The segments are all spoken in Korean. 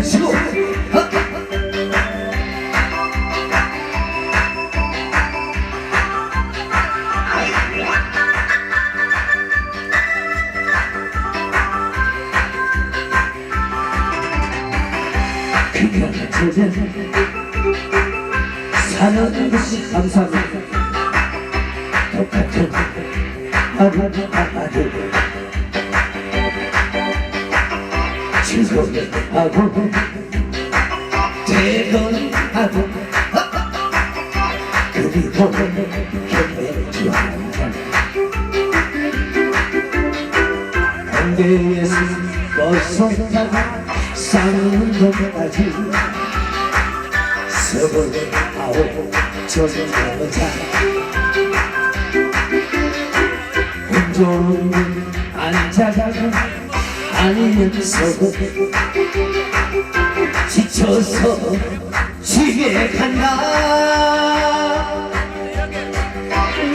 시고. 그녀가 제자 사는 것이 감사합니다. 똑같은 하루하루 즐거워하고 퇴근하고 그리고 한잔 홍대에서 벗어나고 싸는 것까지 서울아홉 저녁 자 혼종 앉아가고 아니면서 지쳐서 집에 간다.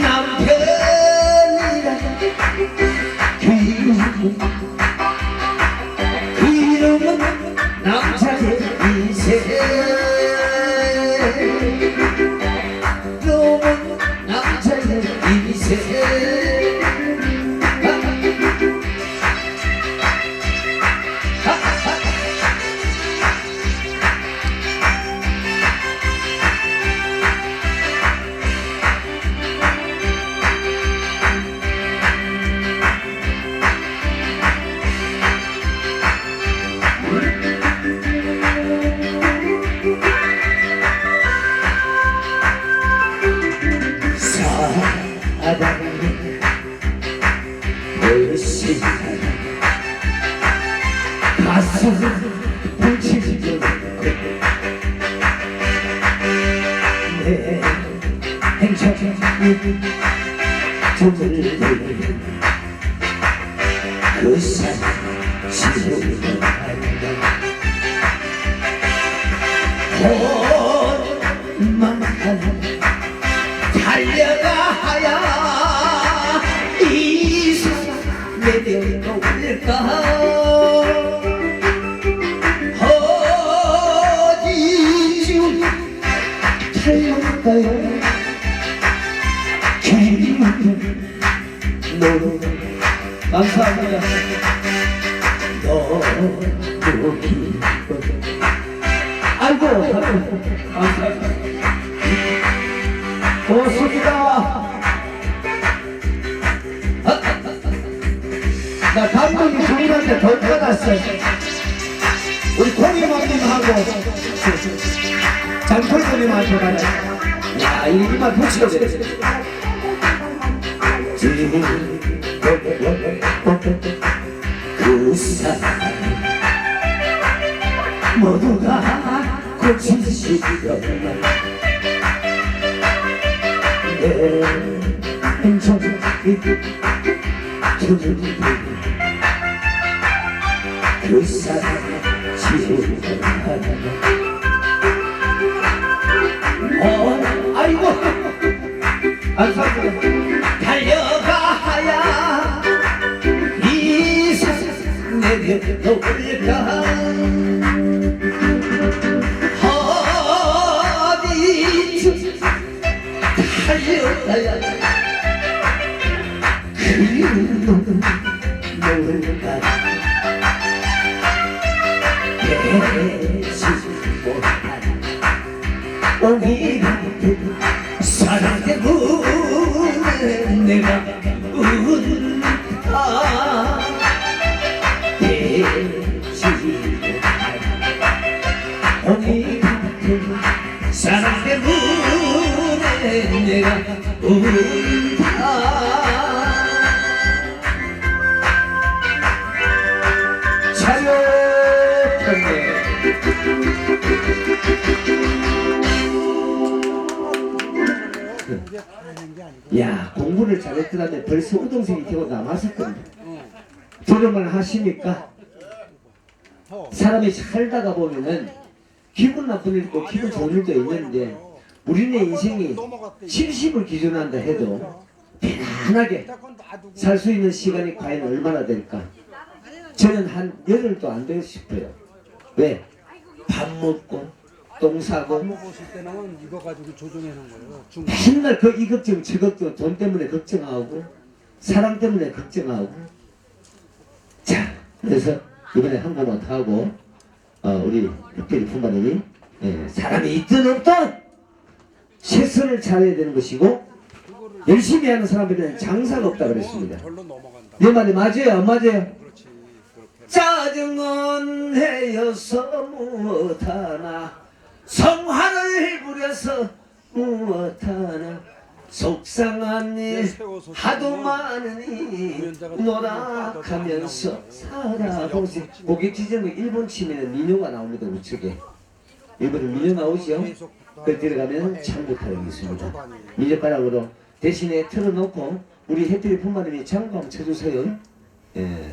남편이라 그 이름은 그 이름은 남자 내 행복이 조물을 그 사랑 지우려 한다 혼만 하는 달려가야 이 세상 내려놓을까 어디쯤 달려 가요 길은 너무 감사합니다 너무 기뻐 아이고 감사합니다 고맙습니다. 나 감독이 주인한테 돈 받았어. 우리 코리맘님하고 장철 님한테 받았어. 야, 이만 붙여야 돼. 그 사람 모두가 고친 시련만 내 행복이 주는 그 사랑 지우려 어, 아이고. 감사합니다 달려가야. 이 세상 내려놓을까 야 공부를 잘했더라면 벌써 우동생이 되고 남았을 건데 졸업을 하시니까 사람이 살다가 보면은 기분 나쁜 일도 기분 좋은 일도 있는데 우리네 인생이 70을 기준한다 해도 편안하게 살 수 있는 시간이 과연 얼마나 될까? 저는 한 열흘도 안 되고 싶어요. 왜? 밥 먹고 똥 사고 먹었을 때는 이거 가지고 조정해 놓은 거예요. 중 맨날 그 이 걱정 저 걱정 돈 때문에 걱정하고 사람 때문에 걱정하고 자 그래서 이번에 한 번만 더 하고 어, 우리 특별히 품바님이 예, 사람이 있든 없든 최선을 잘해야 되는 것이고 열심히 하는 사람들은 장사가 없다 그랬습니다 별로 넘어간다. 내 말이 맞아요 안 맞아요? 그렇지. 그렇게. 짜증은 해여서 무엇하나 성화를 부려서 무엇하나 속상한 일 하도 많으니 노락하면서 살아보지. 고개 찢으면 일본 치면 민요가 나옵니다 우측에. 일본에 민요 나오죠 그 들어가면 창부타령이 있습니다. 민요가락으로 대신에 틀어놓고 우리 해필이 품마님이 장구 한번 쳐주세요 예.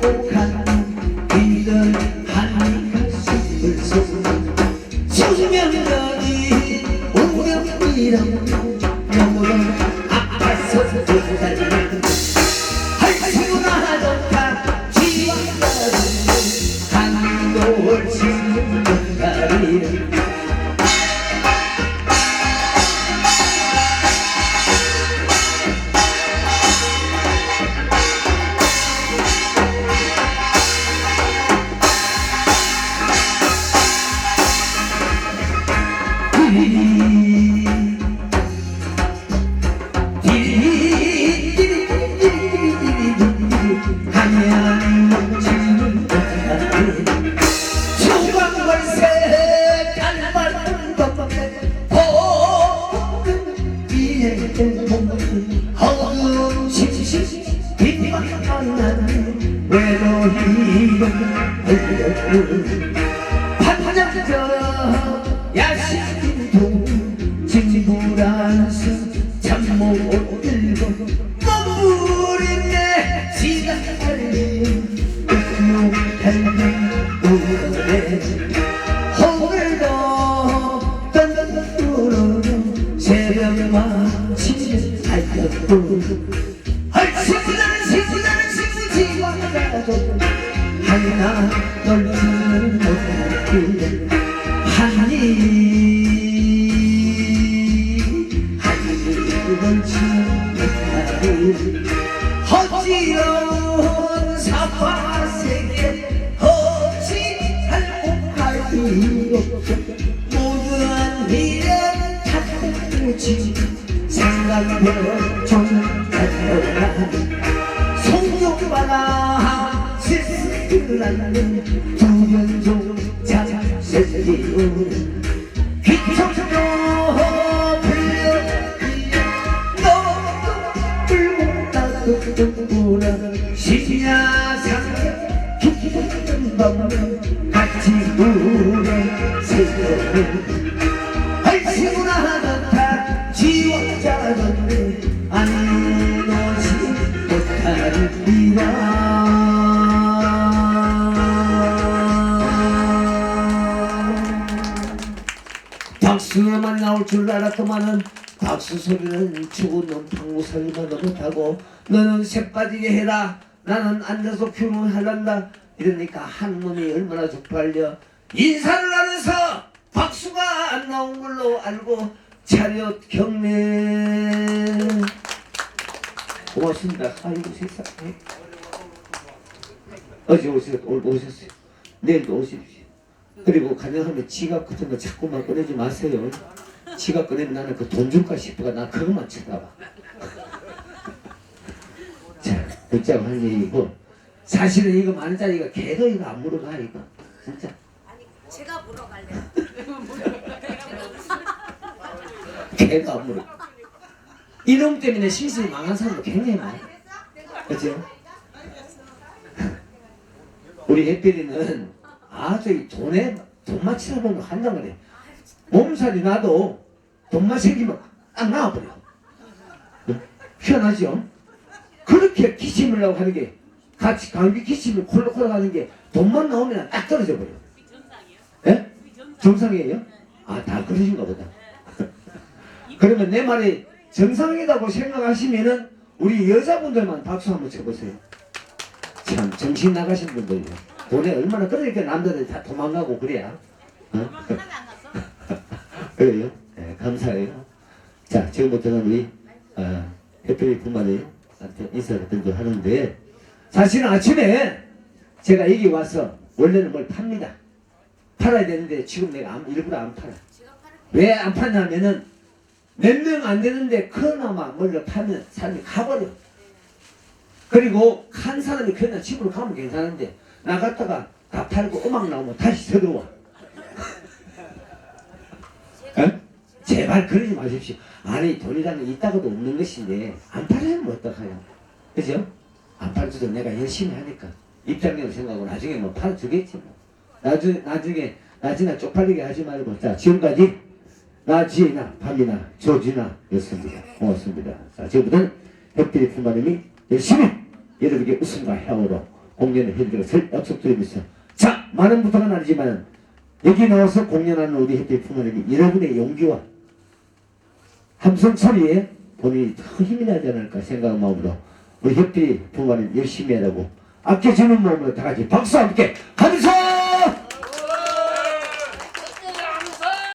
닫고 나는 두면종 장세기운 귀청도 흘려 너도 불고 나도 뜬구나 신야상 깊은 밤 같이 우는 새벽 줄 알았더만은 박수 소리는 죽은 놈 방구 소리만도 못하고 너는 새 빠지게 해라. 나는 앉아서 규문하란다. 이러니까 한 놈이 얼마나 쪽팔려 인사를 안 해서 박수가 안 나온 걸로 알고 차렷 경례. 고맙습니다. 아이고 세상에. 어제 오셨, 오늘 오셨어요. 내일도 오십시오. 그리고 가능하면 지갑 같은 거 자꾸만 꺼내지 마세요. 지갑 꺼내면 나는 그 돈 줄까 싶어가 나 그것만 쳐다봐. 자, 듣자고 할 얘기고 사실은 이거 만 원짜리가 걔도 이거 안 물어가 이거 진짜 아니 제가 물어갈래요. 걔도 안 물어. 이놈 때문에 실수이 망한 사람도 굉장히 많아. 그렇죠? 우리 햇빛이는 아주 이 돈에 돈 보면 한단 말이야. 몸살이 나도 돈만 생기면 딱 나와버려. 응? 희한하죠? 그렇게 기침을 하고 하는 게 같이 감기 기침을 콜록콜록 하는 게 돈만 나오면 딱 떨어져 버려. 예? 정상이에요? 아, 다 그러신가 보다. 그러면 내 말이 정상이라고 생각하시면은 우리 여자분들만 박수 한번 쳐보세요. 참 정신 나가신 분들이요. 돈에 얼마나 그러니까 남자들이 다 도망가고 그래야. 어? 그래요? 네, 감사해요. 자, 지금부터는 우리 어, 해피리 부마님한테 인사를 드리고 하는데 사실은 아침에 제가 여기 와서 원래는 뭘 팝니다. 팔아야 되는데 지금 내가 안- 일부러 안 팔아. 왜 안 파냐면은 몇 명 안 되는데 그나마 뭘로 파면 사람이 가버려. 그리고 한 사람이 그냥 집으로 가면 괜찮은데 나갔다가 다 팔고 음악 나오면 다시 들어와. 어? 제발 그러지 마십시오. 아니 돈이라는 게 있다고도 없는 것인데 안 팔으면 어떡해요. 그죠? 안 팔줘도 내가 열심히 하니까 입장료를 생각하고 나중에 뭐 팔아주겠지 뭐. 나중, 나중에 나지나 쪽팔리게 하지 말고 자 지금까지 나지나 밤이나 조지나 였습니다. 고맙습니다. 자 지금부터는 햇빛의 품마님이 열심히 여러분에게 웃음과 향으로 공연을 해드리고 약속드리면서 자 많은 부탁은 아니지만 여기 나와서 공연하는 우리 햇빛 품마님이 여러분의 용기와 함성 소리에 본인이 더 힘이 나지 않을까 생각한 마음으로 우리 햇빛 부모님 열심히 하라고 아껴주는 마음으로 다 같이 박수 함께 하면서